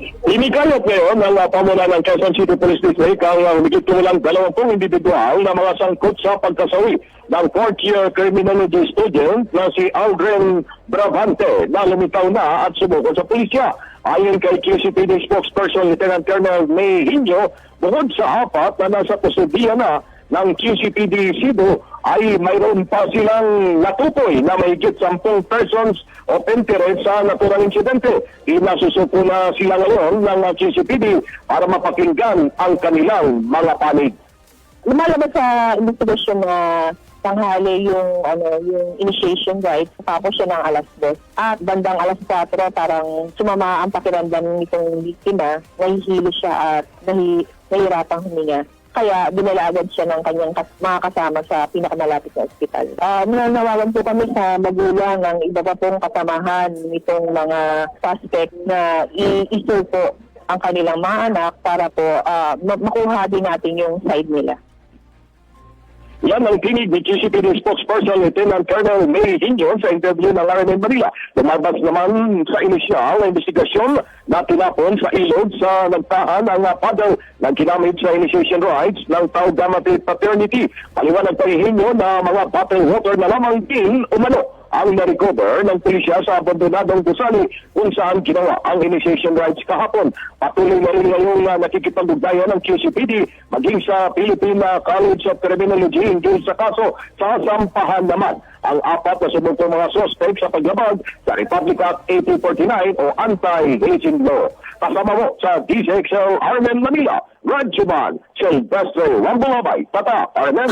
Inikayot ngayon ng uh, pamuna ng Quezon City Police District ang uh, higit kumulang dalawampung individual na mga sangkot sa pagkasawi ng fourth-year criminology student na si Aldrin Bravante na lumitaw na at sumuko sa pulisya. Ayon kay QCPD spokesperson Lieutenant Colonel May Hinyo, bukod sa apat na nasa kusudiya na ng QCPD Cebu ay mayroon pa silang natutoy na mahigit 10 persons of interest sa naturang insidente. Inasusuko na sila ngayon ng QCPD para mapakinggan ang kanilang mga panig. lumalabas sa investigasyon na tanghali yung ano yung initiation rites tapos siya ng alas 2 at bandang alas 4 parang sumama ang pakiramdam nitong biktima nahihilo siya at nahi, nahirapang huminga kaya dinala agad siya ng kanyang mga kasama sa pinakamalapit na ospital. Uh, nananawagan po kami sa magulang ng iba pa pong kasamahan nitong mga suspect na i- isuko ang kanilang mga anak para po ah, ma- makuha din natin yung side nila. Yan ang tinig ni QCPD spokesperson Lieutenant Colonel May Hinyo sa interview ng RMN Manila. Lumabas naman sa inisyal na investigasyon na tinapon sa ilog sa nagtahan ang paddle ng ginamit sa initiation rights ng Tau Gamma Phi Fraternity. Paliwanag pa ni Hinyo na mga bottled water na lamang din umano ang na-recover ng pulisya sa abandonadong gusali kung saan ginawa ang initiation rights kahapon. Patuloy na rin ngayong uh, nakikipag-ugnayan ng QCPD maging sa Philippine uh, College of Criminology hinggil sa kaso sa sampahan naman ang apat na sumuntong mga suspect sa paglabag sa Republic Act 1849 o Anti-Hazing Law. Kasama mo sa DCXL Armen Manila, Radjuman, Silvestre Wambulabay, Tata, Armen.